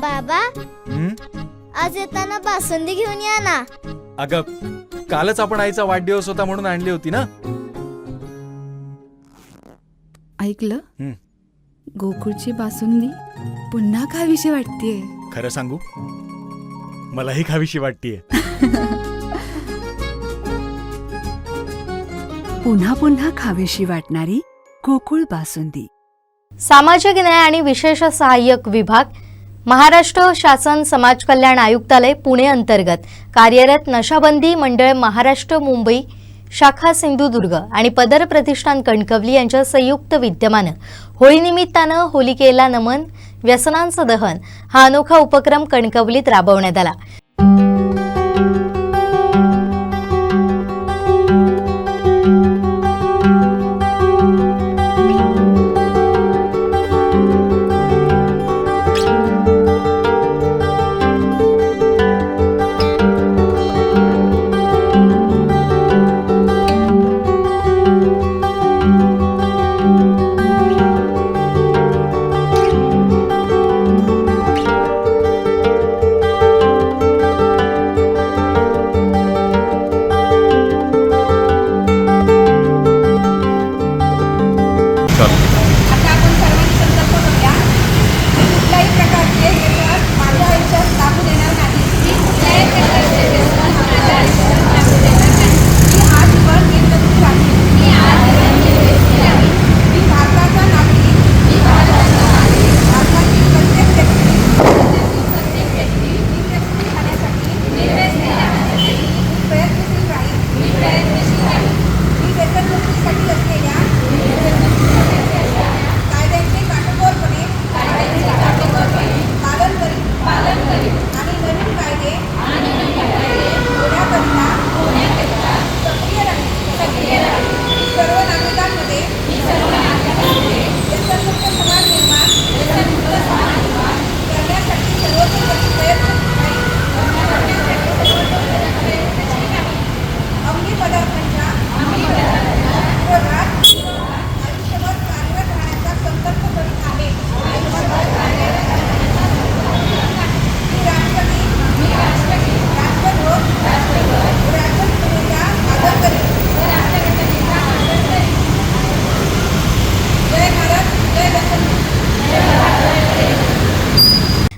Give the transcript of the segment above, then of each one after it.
बाबा. हं? आज येताना बासुंदी घेऊन या ना. अगं कालच आपण आईचा वाढदिवस होता म्हणून आणली होती ना? ऐकलं? हं. गोकुळची बासुंदी पुन्हा खावीशी वाटतेय. खरं सांगू? मलाही खावीशी वाटतीये. पुन्हा पुन्हा खावीशी वाटणारी गोकुळ बासुंदी. सामाजिक न्याय आणि विशेष सहाय्यक विभाग महाराष्ट्र शासन समाज कल्याण आयुक्तालय पुणे अंतर्गत कार्यरत नशाबंदी मंडळ महाराष्ट्र मुंबई शाखा सिंधुदुर्ग आणि पदर प्रतिष्ठान कणकवली यांच्या संयुक्त विद्यमानं होळीनिमित्तानं होलिकेला नमन व्यसनांचं दहन हा अनोखा उपक्रम कणकवलीत राबवण्यात आला.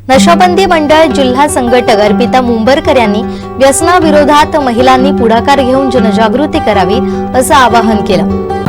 नशाबंदी मंडळ जिल्हा संघटक अर्पिता मुंबरकर यांनी व्यसनाविरोधात महिलांनी पुढाकार घेऊन जनजागृती करावी असं आवाहन केलं.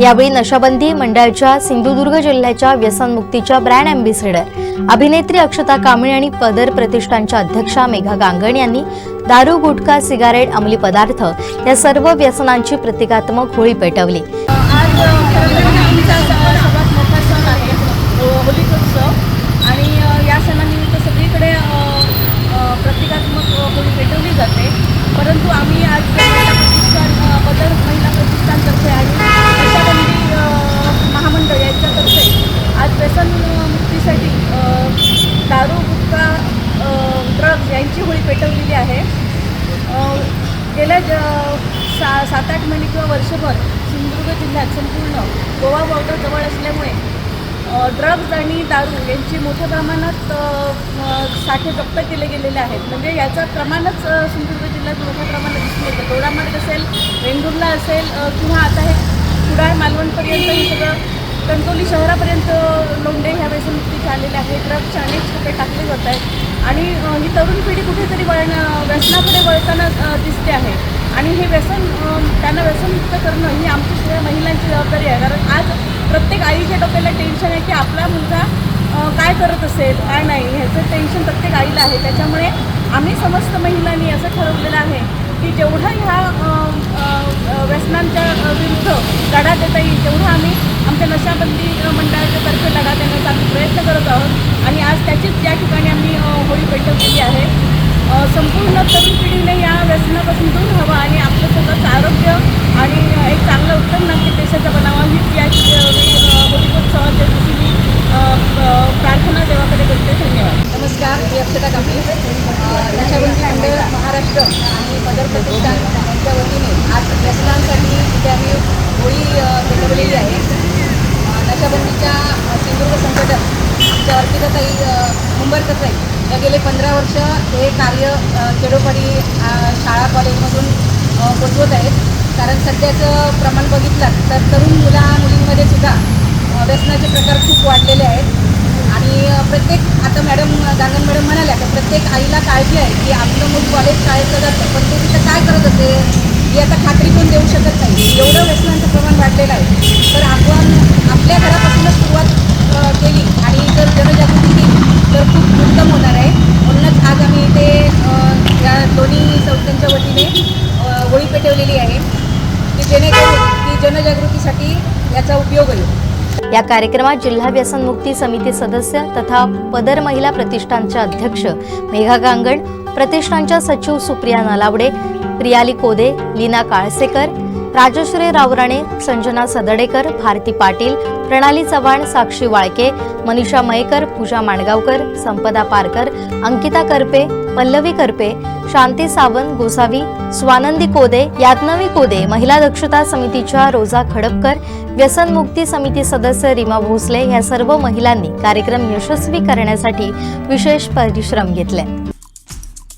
यावेळी नशाबंदी मंडळाच्या सिंधुदुर्ग जिल्ह्याच्या व्यसनमुक्तीच्या ब्रँड अँबेसेडर अभिनेत्री अक्षता कांबळे आणि पदर प्रतिष्ठानच्या अध्यक्षा मेघा गांगण यांनी दारू गुटखा सिगारेट अंमली पदार्थ या सर्व व्यसनांची प्रतिकात्मक होळी पेटवली. आणि या सणानिमित्त सगळीकडे प्रतिकात्मक होळी पेटवली जाते. परंतु आम्ही आज महिला प्रतिष्ठान अ, महिला प्रतिष्ठानतर्फे आणि नशाबंदी अ, महामंडळ यांच्यातर्फे आज व्यसन अ, मुक्तीसाठी अ, दारू गुटखा ड्रग्ज यांची होळी पेटवलेली आहे अ, गेल्या ज सा सात आठ महिने किंवा वर्षभर सिंधुदुर्ग जिल्ह्यात संपूर्ण गोवा बॉर्डर जवळ असल्यामुळे ड्रग्ज आणि दारू यांची मोठ्या प्रमाणात साठे जप्त केले गेलेले आहेत. म्हणजे याचं प्रमाणच सिंधुदुर्ग जिल्ह्यात मोठ्या प्रमाणात दिसून येतं. दोडामार्ग असेल वेंगुर्ला असेल किंवा आता हे कुडाळ मालवणपर्यंत हे सगळं कणकवली शहरापर्यंत लोंढे ह्या व्यसनमुक्तीचे आलेले आहेत. ड्रग्सचे अनेक छापे टाकले जात आहेत. आणि ही तरुण पिढी कुठेतरी वळण व्यसनाकडे वळताना दिसते आहे. आणि हे व्यसन त्यांना व्यसनमुक्त करणं ही आमची सगळ्या महिलांची जबाबदारी आहे. कारण आज प्रत्येक आईच्या डोक्याला टेन्शन आहे की आपला मुलगा काय करत असेल काय नाही ह्याचं टेन्शन प्रत्येक आईला आहे. त्याच्यामुळे आम्ही समस्त महिलांनी असं ठरवलेलं आहे की जेवढा ह्या व्यसनांच्या विरुद्ध लढा देता येईल तेवढा आम्ही आमच्या नशाबंदी मंडळाच्या तर्फे लढा देण्याचा आम्ही प्रयत्न करत आहोत. आणि आज त्याचीच त्या ठिकाणी आम्ही होळी होळी पेटवलेली आहे. संपूर्ण तरुण पिढीने या व्यसनापासून दूर राहावं आणि आपलं स्वतःचं आरोग्य आणि एक चांगलं उत्तम नागरिक देशाचा बनावा हीच या वेळी अ, होळीकोत्सवाच्या दिवशी मी प्रार्थना देवाकडे करते. धन्यवाद. नमस्कार मी अक्षता कांबळे नशाबंदी मंडळ महाराष्ट्र आणि मदर प्रतिष्ठान यांच्या वतीने आज व्यसनांसाठी इथे आम्ही होळी पेटवलेली आहे अ, नशाबंदीच्या अ, सिंधुदुर्ग संघटक आमच्या अर्पिताताई अ, मुंबरकरताई या गेले पंधरा वर्ष हे कार्य खेडोपाडी शाळा कॉलेजमधून पोचवत आहेत. कारण सध्याचं प्रमाण बघितलं तर तरुण मुला मुलींमध्ये सुद्धा व्यसनाचे प्रकार खूप वाढलेले आहेत. आणि प्रत्येक आता मॅडम गांगण मॅडम म्हणाल्या की प्रत्येक आईला काळजी आहे की आपलं मूल कॉलेज शाळेत जातं पण ते तिथं काय करत असते ही आता खात्री कोण देऊ शकत नाही. एवढं व्यसनांचं प्रमाण वाढलेलं आहे. तर आपण आपल्या घरापासूनच सुरुवात अ, केली आणि जर जनजागृती केली तर खूप उत्तम होणार आहे. म्हणूनच आज आम्ही इथे या दोन्ही संस्थांच्या वतीने होळी पेटवलेली आहे की जेणेकरून की जनजागृतीसाठी याचा उपयोग होईल. या कार्यक्रमात जिल्हा व्यसनमुक्ती समिती सदस्य तथा पदर महिला प्रतिष्ठानच्या अध्यक्ष मेघा गांगण प्रतिष्ठानच्या सचिव सुप्रिया नलावडे प्रियाली कोदे लीना काळसेकर राजश्री रावराणे संजना सदडेकर भारती पाटील प्रणाली चव्हाण साक्षी वाळके मनीषा मयेकर पूजा माणगावकर संपदा पारकर अंकिता करपे पल्लवी करपे शांती सावंत गोसावी स्वानंदी कोदे याज्ञवी कोदे महिला दक्षता समितीच्या रोजा खडपकर व्यसनमुक्ती समिती सदस्य रीमा भोसले या सर्व महिलांनी कार्यक्रम यशस्वी करण्यासाठी विशेष परिश्रम घेतले.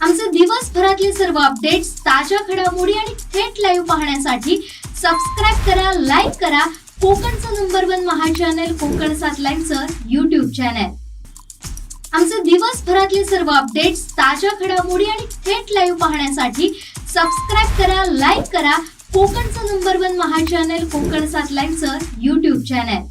आमचे दिवसभरातले सर्व अपडेट्स ताज्या घडामोडी आणि थेट लाईव्ह पाहण्यासाठी सबस्क्राईब करा लाईक करा. कोकणचं नंबर वन महा चॅनल कोकण सातलाईनचं युट्यूब चॅनल आमचे दिवसभरातले सर्व अपडेट्स ताज्या घडामोडी आणि थेट लाईव्ह पाहण्यासाठी सबस्क्राईब करा लाईक करा. कोकणचं नंबर वन महा चॅनल कोकण सातलाईनचं युट्यूब चॅनल